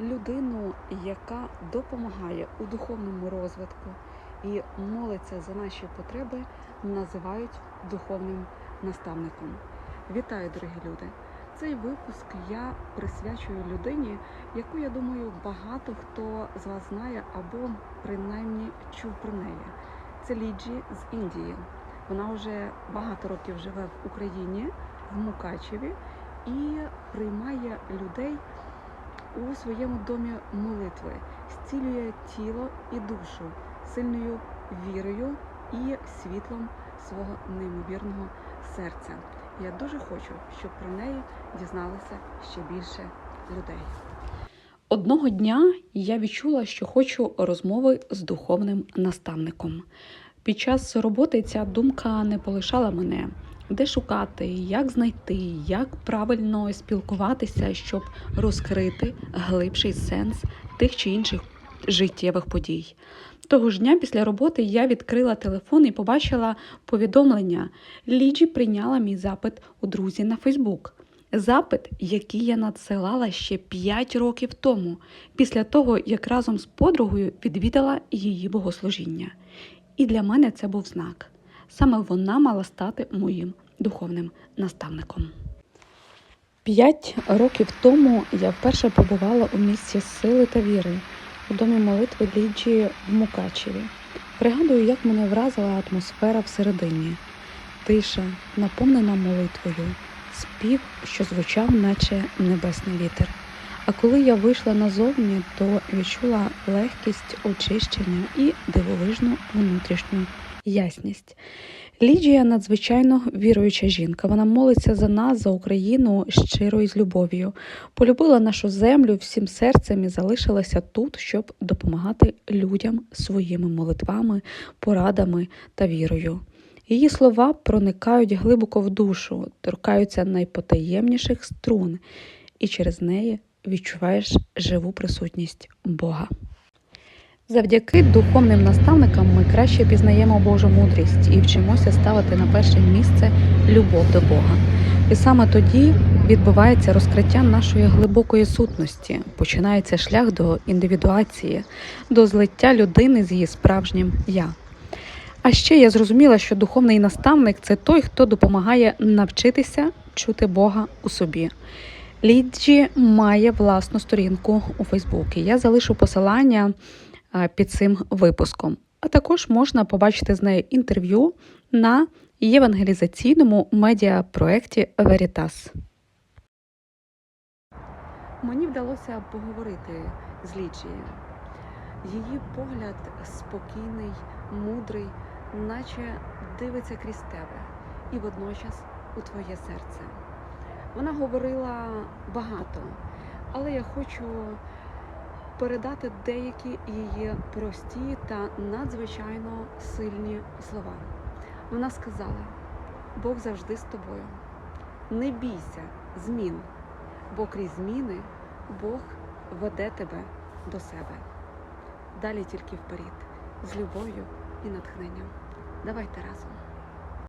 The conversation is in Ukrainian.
людину, яка допомагає у духовному розвитку і молиться за наші потреби, називають духовним наставником. Вітаю, дорогі люди! Цей випуск я присвячую людині, яку я думаю багато хто з вас знає або принаймні чув про неї. Це Ліджі з Індії. Вона вже багато років живе в Україні, в Мукачеві, і приймає людей у своєму домі молитви, зцілює тіло і душу сильною вірою і світлом свого неймовірного серця. Я дуже хочу, щоб про неї дізналося ще більше людей. Одного дня я відчула, що хочу розмови з духовним наставником. Під час роботи ця думка не полишала мене. Де шукати, як знайти, як правильно спілкуватися, щоб розкрити глибший сенс тих чи інших життєвих подій. Того ж дня після роботи я відкрила телефон і побачила повідомлення. Ліджі прийняла мій запит у друзі на Фейсбук. Запит, який я надсилала ще 5 років тому, після того, як разом з подругою відвідала її богослужіння. І для мене це був знак. Саме вона мала стати моїм духовним наставником. П'ять років тому я вперше побувала у місці сили та віри у домі молитви Ліджі в Мукачеві. Пригадую, як мене вразила атмосфера всередині, тиша, наповнена молитвою, спів, що звучав, наче небесний вітер. А коли я вийшла назовні, то відчула легкість очищення і дивовижну внутрішню ясність. Лідія надзвичайно віруюча жінка. Вона молиться за нас, за Україну щиро і з любов'ю. Полюбила нашу землю всім серцем і залишилася тут, щоб допомагати людям своїми молитвами, порадами та вірою. Її слова проникають глибоко в душу, торкаються найпотаємніших струн, і через неї відчуваєш живу присутність Бога. Завдяки духовним наставникам ми краще пізнаємо Божу мудрість і вчимося ставити на перше місце любов до Бога. І саме тоді відбувається розкриття нашої глибокої сутності, починається шлях до індивідуації, до злиття людини з її справжнім я. А ще я зрозуміла, що духовний наставник це той, хто допомагає навчитися чути Бога у собі. Ліджі має власну сторінку у Фейсбуці. Я залишу посилання під цим випуском. А також можна побачити з нею інтерв'ю на євангелізаційному медіапроєкті Veritas. Мені вдалося поговорити з Ліджією. Її погляд спокійний, мудрий, наче дивиться крізь тебе і водночас у твоє серце. Вона говорила багато, але я хочу передати деякі її прості та надзвичайно сильні слова. Вона сказала: Бог завжди з тобою. Не бійся змін, бо крізь зміни Бог веде тебе до себе. Далі тільки вперед, з любов'ю і натхненням. Давайте разом.